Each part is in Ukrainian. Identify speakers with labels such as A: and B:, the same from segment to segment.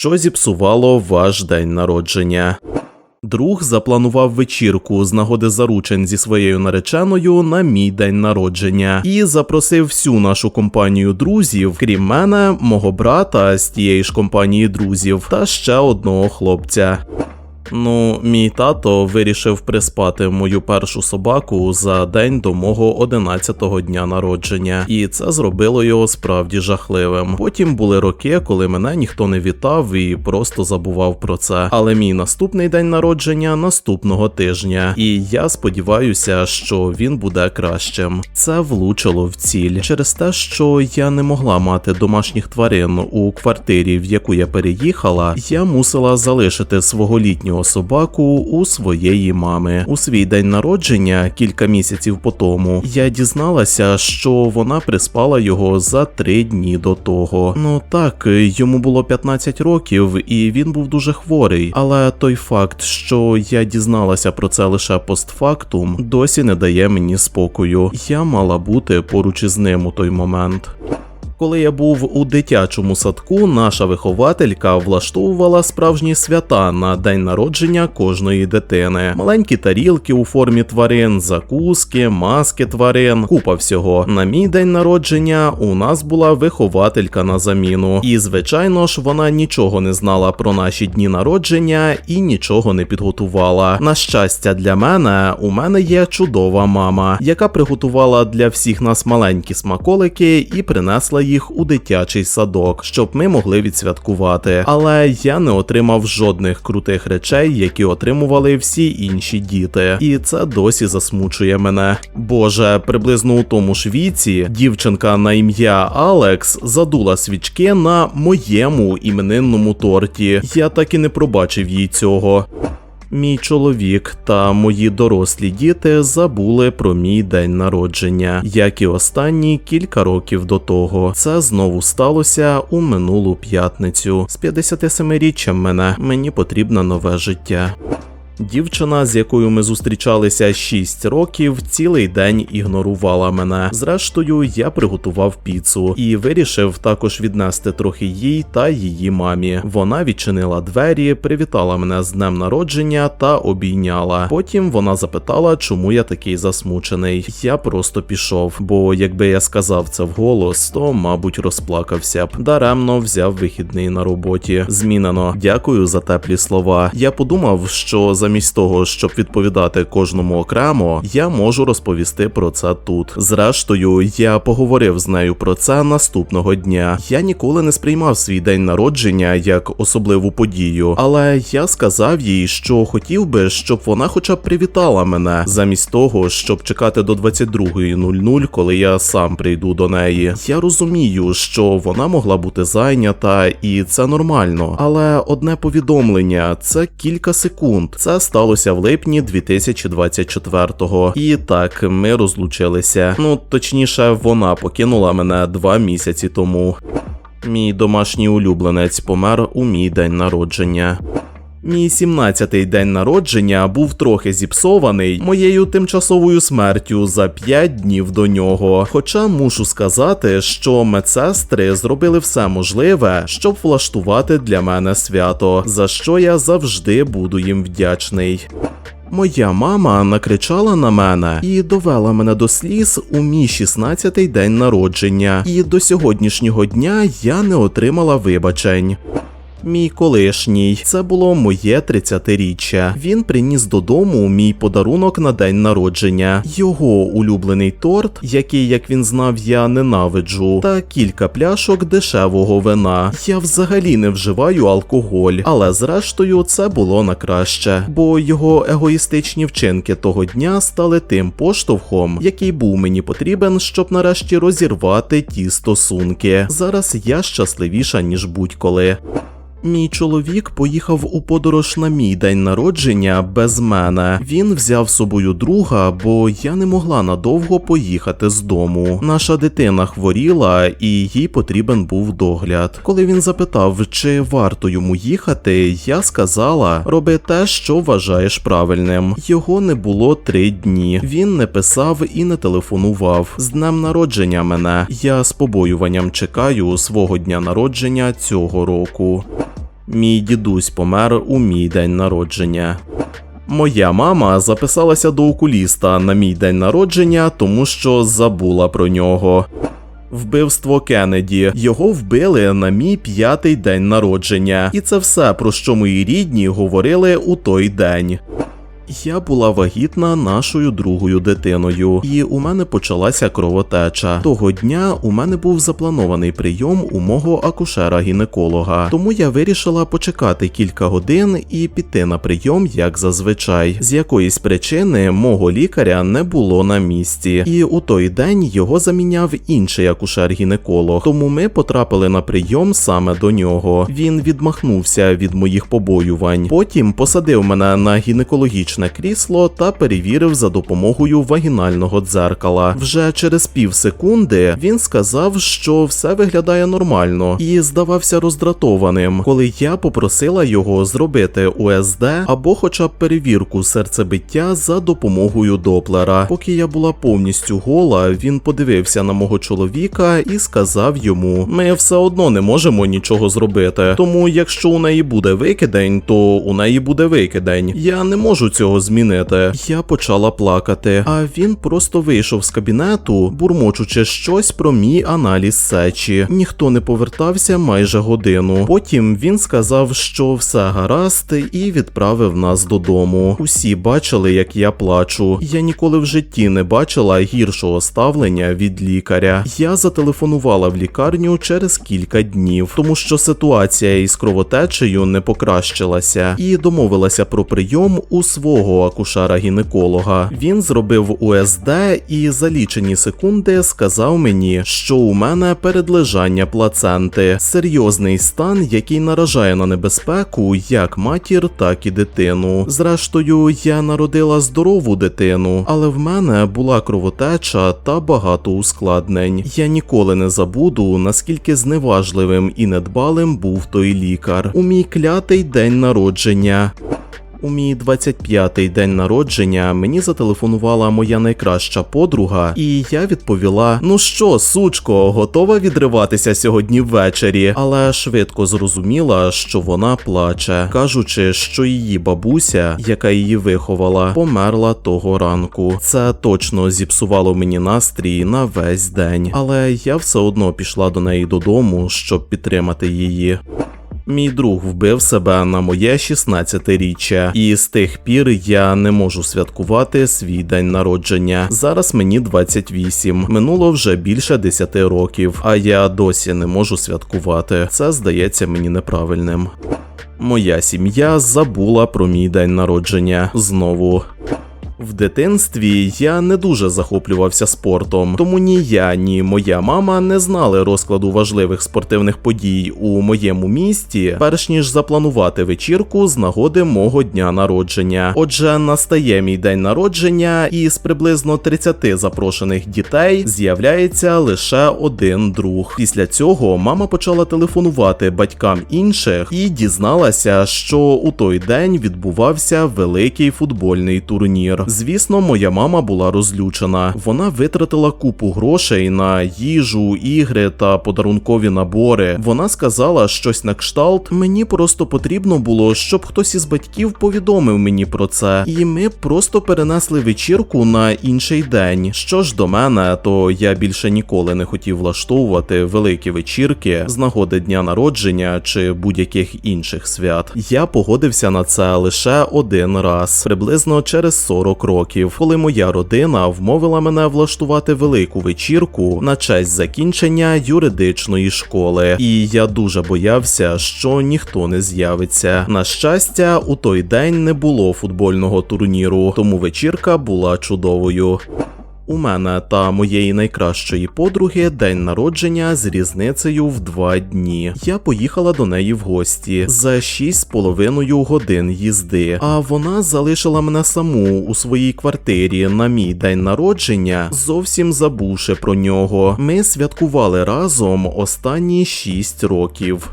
A: що зіпсувало ваш день народження. Друг запланував вечірку з нагоди заручень зі своєю нареченою на мій день народження і запросив всю нашу компанію друзів, крім мене, мого брата з тієї ж компанії друзів та ще одного хлопця. Ну, мій тато вирішив приспати мою першу собаку за день до мого 11-го дня народження, і це зробило його справді жахливим. Потім були роки, коли мене ніхто не вітав і просто забував про це. Але мій наступний день народження наступного тижня, і я сподіваюся, що він буде кращим. Це влучило в ціль через те, що я не могла мати домашніх тварин у квартирі, в яку я переїхала. Я мусила залишити свого літнього собаку у своєї мами. У свій день народження кілька місяців по тому я дізналася, що вона приспала його за три дні до того. Ну так, йому було 15 років, і він був дуже хворий. Але той факт, що я дізналася про це лише постфактум, досі не дає мені спокою. Я мала бути поруч із ним у той момент. Коли я був у дитячому садку, наша вихователька влаштовувала справжні свята на день народження кожної дитини. Маленькі тарілки у формі тварин, закуски, маски тварин, купа всього. На мій день народження у нас була вихователька на заміну, і звичайно ж вона нічого не знала про наші дні народження і нічого не підготувала. На щастя, для мене у мене є чудова мама, яка приготувала для всіх нас маленькі смаколики і принесла їх у дитячий садок, щоб ми могли відсвяткувати. Але я не отримав жодних крутих речей, які отримували всі інші діти, і це досі засмучує мене. Боже, приблизно у тому ж віці дівчинка на ім'я Алекс задула свічки на моєму іменинному торті. Я так і не пробачив їй цього. Мій чоловік та мої дорослі діти забули про мій день народження, як і останні кілька років до того. Це знову сталося у минулу п'ятницю. З 57-річчям мене мені потрібне нове життя. Дівчина, з якою ми зустрічалися 6 років, цілий день ігнорувала мене. Зрештою, я приготував піцу і вирішив також віднести трохи їй та її мамі. Вона відчинила двері, привітала мене з днем народження та обійняла. Потім вона запитала, чому я такий засмучений. Я просто пішов, бо якби я сказав це вголос, то мабуть розплакався б. Даремно взяв вихідний на роботі. Змінено. Дякую за теплі слова. Я подумав, що замість того, щоб відповідати кожному окремо, я можу розповісти про це тут. Зрештою, я поговорив з нею про це наступного дня. Я ніколи не сприймав свій день народження як особливу подію, але я сказав їй, що хотів би, щоб вона хоча б привітала мене, замість того, щоб чекати до 22.00, коли я сам прийду до неї. Я розумію, що вона могла бути зайнята, і це нормально. Але одне повідомлення це кілька секунд. Це сталося в липні 2024-го. І так, ми розлучилися. Ну точніше, вона покинула мене два місяці тому. Мій домашній улюбленець помер у мій день народження. Мій 17-й день народження був трохи зіпсований моєю тимчасовою смертю за 5 днів до нього. Хоча мушу сказати, що медсестри зробили все можливе, щоб влаштувати для мене свято, за що я завжди буду їм вдячний. Моя мама накричала на мене і довела мене до сліз у мій 16-й день народження, і до сьогоднішнього дня я не отримала вибачень. Мій колишній, це було моє 30-річчя. Він приніс додому мій подарунок на день народження, його улюблений торт, який, як він знав, я ненавиджу, та кілька пляшок дешевого вина. Я взагалі не вживаю алкоголь, але зрештою це було на краще, бо його егоїстичні вчинки того дня стали тим поштовхом, який був мені потрібен, щоб нарешті розірвати ті стосунки. Зараз я щасливіша ніж будь-коли. Мій чоловік поїхав у подорож на мій день народження без мене. Він взяв з собою друга, бо я не могла надовго поїхати з дому. Наша дитина хворіла, і їй потрібен був догляд. Коли він запитав, чи варто йому їхати, я сказала: роби те, що вважаєш правильним. Його не було три дні. Він не писав і не телефонував. З днем народження мене. Я з побоюванням чекаю свого дня народження цього року. Мій дідусь помер у мій день народження. Моя мама записалася до окуліста на мій день народження, тому що забула про нього. Вбивство Кеннеді. Його вбили на мій п'ятий день народження. І це все, про що мої рідні говорили у той день. Я була вагітна нашою другою дитиною, і у мене почалася кровотеча. Того дня у мене був запланований прийом у мого акушера-гінеколога, тому я вирішила почекати кілька годин і піти на прийом, як зазвичай. З якоїсь причини мого лікаря не було на місці, і у той день його заміняв інший акушер-гінеколог. Тому ми потрапили на прийом саме до нього. Він відмахнувся від моїх побоювань. Потім посадив мене на гінекологічне крісло та перевірив за допомогою вагінального дзеркала. Вже через пів секунди він сказав, що все виглядає нормально, і здавався роздратованим, коли я попросила його зробити УСД або хоча б перевірку серцебиття за допомогою доплера. Поки я була повністю гола, він подивився на мого чоловіка і сказав йому: Ми все одно не можемо нічого зробити. Тому, якщо у неї буде викидень, то у неї буде викидень. Я не можу цього змінити. Я почала плакати, а він просто вийшов з кабінету, бурмочучи щось про мій аналіз сечі. Ніхто не повертався майже годину. Потім він сказав, що все гаразд, і відправив нас додому. Усі бачили, як я плачу. Я ніколи в житті не бачила гіршого ставлення від лікаря. Я зателефонувала в лікарню через кілька днів, тому що ситуація із кровотечею не покращилася, і домовилася про прийом у свого акушера-гінеколога. Він зробив УСД і за лічені секунди сказав мені, що у мене передлежання плаценти, серйозний стан, який наражає на небезпеку як матір, так і дитину. Зрештою, я народила здорову дитину, але в мене була кровотеча та багато ускладнень. Я ніколи не забуду, наскільки зневажливим і недбалим був той лікар. У мій клятий день народження. У мій 25-й день народження мені зателефонувала моя найкраща подруга, і я відповіла: Ну що, сучко, готова відриватися сьогодні ввечері, але швидко зрозуміла, що вона плаче, кажучи, що її бабуся, яка її виховала, померла того ранку. Це точно зіпсувало мені настрій на весь день, але я все одно пішла до неї додому, щоб підтримати її. Мій друг вбив себе на моє 16-річчя, і з тих пір я не можу святкувати свій день народження. Зараз мені 28. Минуло вже більше 10 років, а я досі не можу святкувати. Це здається мені неправильним. Моя сім'я забула про мій день народження знову. В дитинстві я не дуже захоплювався спортом, тому ні я, ні моя мама не знали розкладу важливих спортивних подій у моєму місті, перш ніж запланувати вечірку з нагоди мого дня народження. Отже, настає мій день народження, і з приблизно 30 запрошених дітей з'являється лише один друг. Після цього мама почала телефонувати батькам інших і дізналася, що у той день відбувався великий футбольний турнір. Звісно, моя мама була розлючена. Вона витратила купу грошей на їжу, ігри та подарункові набори. Вона сказала щось на кшталт. Мені просто потрібно було, щоб хтось із батьків повідомив мені про це, і ми просто перенесли вечірку на інший день. Що ж до мене, то я більше ніколи не хотів влаштовувати великі вечірки з нагоди дня народження чи будь-яких інших свят. Я погодився на це лише один раз, приблизно через 40 років, коли моя родина вмовила мене влаштувати велику вечірку на честь закінчення юридичної школи, і я дуже боявся, що ніхто не з'явиться. На щастя, у той день не було футбольного турніру, тому вечірка була чудовою. У мене та моєї найкращої подруги день народження з різницею в два дні. Я поїхала до неї в гості за шість з половиною годин їзди. А вона залишила мене саму у своїй квартирі на мій день народження, зовсім забувши про нього. Ми святкували разом останні шість років.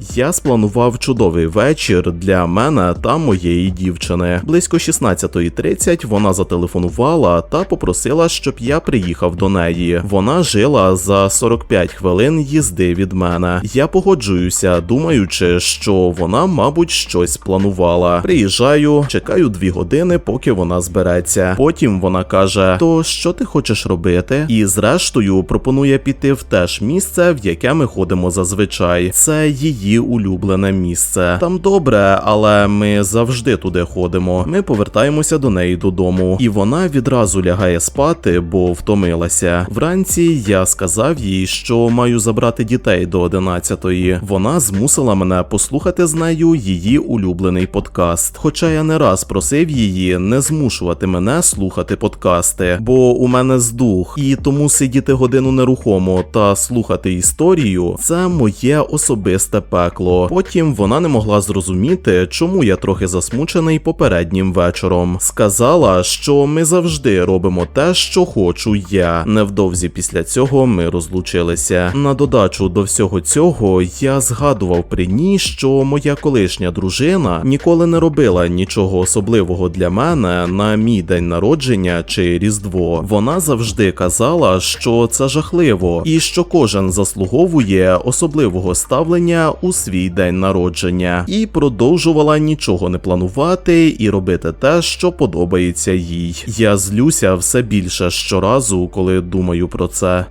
A: Я спланував чудовий вечір для мене та моєї дівчини. Близько 16.30 вона зателефонувала та попросила, щоб я приїхав до неї. Вона жила за 45 хвилин їзди від мене. Я погоджуюся, думаючи, що вона, мабуть, щось планувала. Приїжджаю, чекаю дві години, поки вона збереться. Потім вона каже: То що ти хочеш робити? І зрештою пропонує піти в те ж місце, в яке ми ходимо зазвичай. Це її улюблене місце. Там добре, але ми завжди туди ходимо. Ми повертаємося до неї додому, і вона відразу лягає спати, бо втомилася. Вранці я сказав їй, що маю забрати дітей до 11-ї. Вона змусила мене послухати з нею її улюблений подкаст. Хоча я не раз просив її не змушувати мене слухати подкасти, бо у мене здух, і тому сидіти годину нерухомо та слухати історію це моє особисте пекло. Потім вона не могла зрозуміти, чому я трохи засмучений попереднім вечором. Сказала, що ми завжди робимо те, що хочу я. Невдовзі після цього ми розлучилися. На додачу до всього цього я згадував при ній, що моя колишня дружина ніколи не робила нічого особливого для мене на мій день народження чи різдво. Вона завжди казала, що це жахливо, і що кожен заслуговує особливого ставлення у свій день народження, і продовжувала нічого не планувати і робити те, що подобається їй. Я злюся все більше щоразу, коли думаю про це.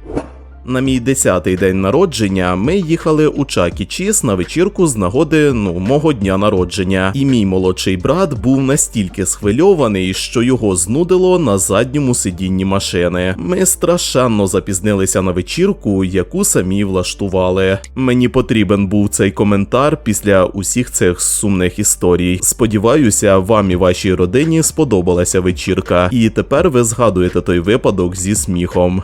A: На мій 10-й день народження ми їхали у Чакі Чіз на вечірку з нагоди ну мого дня народження, і мій молодший брат був настільки схвильований, що його знудило на задньому сидінні машини. Ми страшенно запізнилися на вечірку, яку самі влаштували. Мені потрібен був цей коментар після усіх цих сумних історій. Сподіваюся, вам і вашій родині сподобалася вечірка, і тепер ви згадуєте той випадок зі сміхом.